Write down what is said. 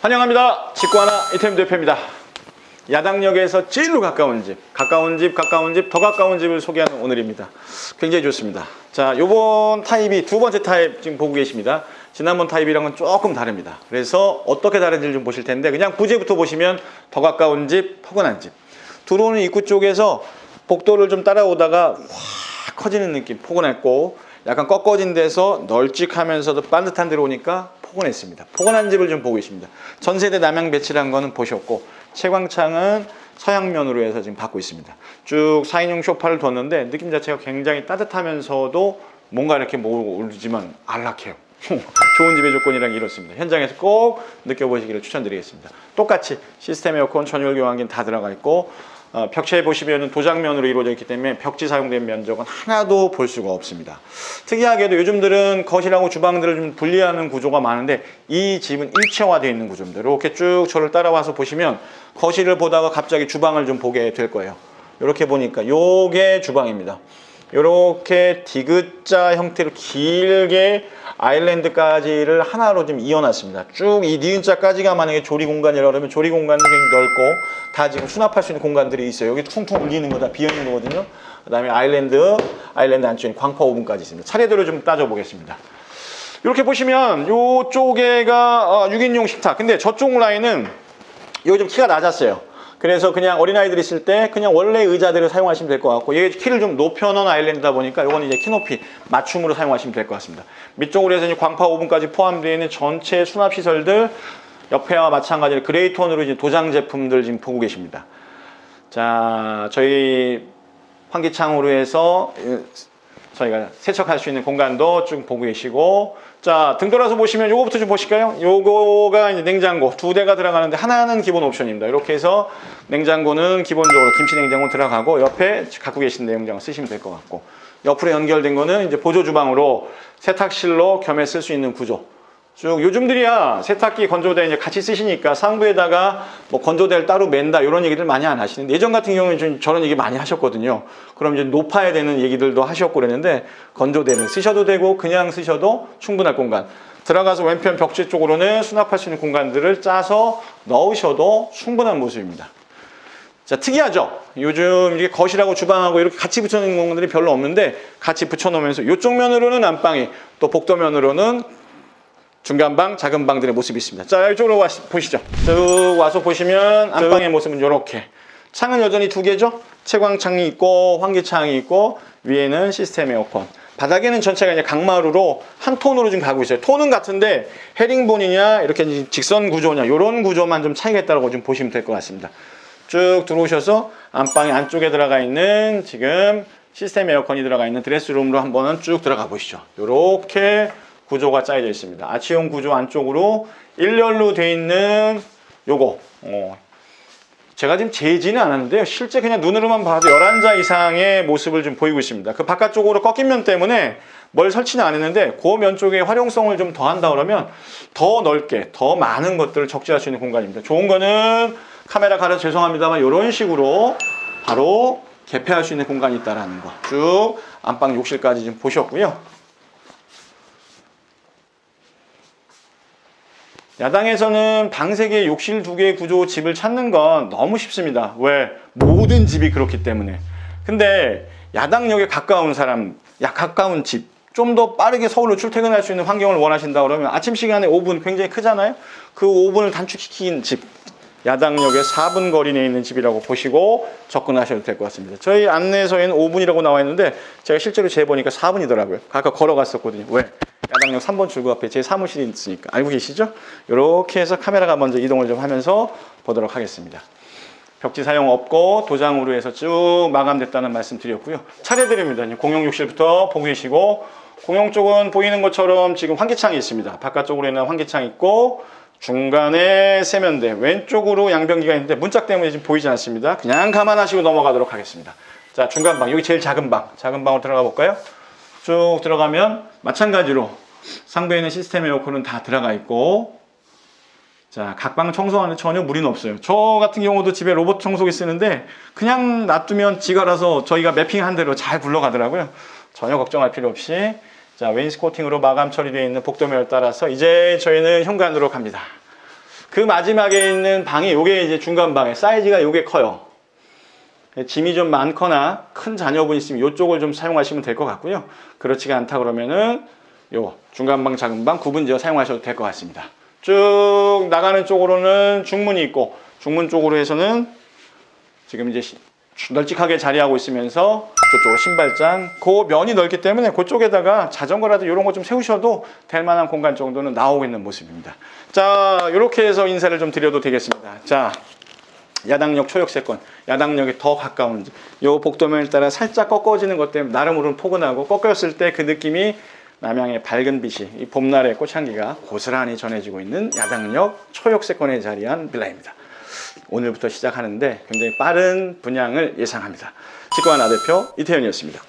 환영합니다. 직구하나 이태임 대표입니다. 야당역에서 제일로 가까운 집, 가까운 집, 가까운 집, 더 가까운 집을 소개하는 오늘입니다. 굉장히 좋습니다. 자, 요번 타입이 두 번째 타입 지금 보고 계십니다. 지난번 타입이랑은 조금 다릅니다. 그래서 어떻게 다른지를 좀 보실 텐데 그냥 부재부터 보시면 더 가까운 집, 포근한 집. 들어오는 입구 쪽에서 복도를 좀 따라오다가 확 커지는 느낌, 포근했고 약간 꺾어진 데서 널찍하면서도 반듯한 데로 오니까 포근했습니다. 포근한 집을 좀 보고 계십니다. 전세대 남양 배치란 거는 보셨고 채광창은 서양면으로 해서 지금 받고 있습니다. 쭉 4인용 쇼파를 뒀는데 느낌 자체가 굉장히 따뜻하면서도 뭔가 이렇게 모르지만 안락해요. 좋은 집의 조건이란 게 이렇습니다. 현장에서 꼭 느껴보시기를 추천드리겠습니다. 똑같이 시스템 에어컨, 전열 교환기는 다 들어가 있고 어, 벽체에 보시면 도장면으로 이루어져 있기 때문에 벽지 사용된 면적은 하나도 볼 수가 없습니다. 특이하게도 요즘들은 거실하고 주방들을 좀 분리하는 구조가 많은데 이 집은 일체화되어 있는 구조입니다. 이렇게 쭉 저를 따라와서 보시면 거실을 보다가 갑자기 주방을 좀 보게 될 거예요. 이렇게 보니까 요게 주방입니다. 이렇게 디귿자 형태로 길게 아일랜드까지를 하나로 좀 이어놨습니다. 쭉 이 니은자까지가 만약에 조리 공간이라고 그러면 조리 공간도 굉장히 넓고 다 지금 수납할 수 있는 공간들이 있어요. 여기 퉁퉁 울리는 거다 비어있는 거거든요. 그 다음에 아일랜드, 아일랜드 안쪽에 광파 오븐까지 있습니다. 차례대로 좀 따져보겠습니다. 이렇게 보시면 이쪽에가 6인용 식탁. 근데 저쪽 라인은 여기 좀 키가 낮았어요. 그래서 그냥 어린아이들 있을 때 그냥 원래 의자들을 사용하시면 될 것 같고 얘 키를 좀 높여놓은 아일랜드다 보니까 이건 이제 키 높이 맞춤으로 사용하시면 될 것 같습니다. 밑쪽으로 해서 이제 광파 오븐까지 포함되어 있는 전체 수납 시설들 옆에와 마찬가지로 그레이톤으로 이제 도장 제품들 지금 보고 계십니다. 자, 저희 환기창으로 해서 저희가 세척할 수 있는 공간도 쭉 보고 계시고 자 등 돌아서 보시면 요거부터 좀 보실까요? 요거가 이제 냉장고 두 대가 들어가는데 하나는 기본 옵션입니다. 이렇게 해서 냉장고는 기본적으로 김치 냉장고 들어가고 옆에 갖고 계신 내용장을 쓰시면 될 것 같고 옆으로 연결된 거는 이제 보조 주방으로 세탁실로 겸해 쓸 수 있는 구조. 쭉 요즘들이야 세탁기 건조대 이제 같이 쓰시니까 상부에다가 뭐 건조대를 따로 맨다 이런 얘기들 많이 안 하시는데 예전 같은 경우는 좀 저런 얘기 많이 하셨거든요. 그럼 이제 높아야 되는 얘기들도 하셨고 그랬는데 건조대는 쓰셔도 되고 그냥 쓰셔도 충분할 공간. 들어가서 왼편 벽지 쪽으로는 수납할 수 있는 공간들을 짜서 넣으셔도 충분한 모습입니다. 자, 특이하죠? 요즘 이렇게 거실하고 주방하고 이렇게 같이 붙여놓는 공간들이 별로 없는데 같이 붙여놓으면서 이쪽 면으로는 안방이 또 복도면으로는 중간방, 작은 방 들의 모습이 있습니다. 자, 이쪽으로 와, 보시죠. 쭉 와서 보시면 안방의 모습은 이렇게. 창은 여전히 두 개죠? 채광창이 있고 환기창이 있고 위에는 시스템 에어컨. 바닥에는 전체가 이제 강마루로 한 톤으로 지금 가고 있어요. 톤은 같은데 헤링본이냐 이렇게 직선 구조냐 이런 구조만 좀 차이가 있다고 좀 보시면 될 것 같습니다. 쭉 들어오셔서 안방의 안쪽에 들어가 있는 지금 시스템 에어컨이 들어가 있는 드레스룸으로 한번 쭉 들어가 보시죠. 이렇게 구조가 짜여져 있습니다. 아치용 구조 안쪽으로 일렬로 돼 있는 요거 어, 제가 지금 재지는 않았는데요. 실제 그냥 눈으로만 봐도 11자 이상의 모습을 좀 보이고 있습니다. 그 바깥쪽으로 꺾인 면 때문에 뭘 설치는 안 했는데 그 면 쪽에 활용성을 좀 더한다 그러면 더 넓게 더 많은 것들을 적재할 수 있는 공간입니다. 좋은 거는 카메라 가려 죄송합니다만 이런 식으로 바로 개폐할 수 있는 공간이 있다라는 거. 쭉 안방 욕실까지 좀 보셨고요. 야당에서는 방 3개, 욕실 2개 구조 집을 찾는 건 너무 쉽습니다. 왜? 모든 집이 그렇기 때문에. 근데 야당역에 가까운 사람, 약 가까운 집, 좀 더 빠르게 서울로 출퇴근할 수 있는 환경을 원하신다 그러면 아침 시간에 5분 굉장히 크잖아요? 그 5분을 단축시킨 집, 야당역에 4분 거리 내에 있는 집이라고 보시고 접근하셔도 될 것 같습니다. 저희 안내서에는 5분이라고 나와 있는데 제가 실제로 재보니까 4분이더라고요. 아까 걸어갔었거든요. 왜? 야당역 3번 출구 앞에 제 사무실이 있으니까 알고 계시죠? 이렇게 해서 카메라가 먼저 이동을 좀 하면서 보도록 하겠습니다. 벽지 사용 없고 도장으로 해서 쭉 마감됐다는 말씀 드렸고요. 차례드립니다. 공용 욕실부터 보고 계시고 공용 쪽은 보이는 것처럼 지금 환기창이 있습니다. 바깥쪽으로는 환기창 있고 중간에 세면대 왼쪽으로 양변기가 있는데 문짝 때문에 지금 보이지 않습니다. 그냥 감안하시고 넘어가도록 하겠습니다. 자 중간 방 여기 제일 작은 방 작은 방으로 들어가 볼까요? 쭉 들어가면 마찬가지로 상부에는 시스템 에어컨은 다 들어가 있고 자, 각방 청소하는 전혀 무리는 없어요. 저 같은 경우도 집에 로봇 청소기 쓰는데 그냥 놔두면 지가 알아서 저희가 매핑한 대로 잘 굴러가더라고요. 전혀 걱정할 필요 없이 자, 웨인스코팅으로 마감 처리되어 있는 복도면을 따라서 이제 저희는 현관으로 갑니다. 그 마지막에 있는 방이 요게 이제 중간 방에 사이즈가 요게 커요. 짐이 좀 많거나 큰 자녀분 있으면 이쪽을 좀 사용하시면 될 것 같고요. 그렇지가 않다 그러면은 요 중간 방, 작은 방 구분지어 사용하셔도 될 것 같습니다. 쭉 나가는 쪽으로는 중문이 있고 중문 쪽으로 해서는 지금 이제 시- 널찍하게 자리하고 있으면서 저쪽으로 신발장 그 면이 넓기 때문에 그쪽에다가 자전거라도 이런 거 좀 세우셔도 될 만한 공간 정도는 나오고 있는 모습입니다. 자 이렇게 해서 인사를 좀 드려도 되겠습니다. 자 야당역 초역세권, 야당역에 더 가까운 요 복도면에 따라 살짝 꺾어지는 것 때문에 나름으로는 포근하고 꺾였을 때 그 느낌이 남양의 밝은 빛이 이 봄날의 꽃향기가 고스란히 전해지고 있는 야당역 초역세권에 자리한 빌라입니다. 오늘부터 시작하는데 굉장히 빠른 분양을 예상합니다. 직관 아대표 이태현이었습니다.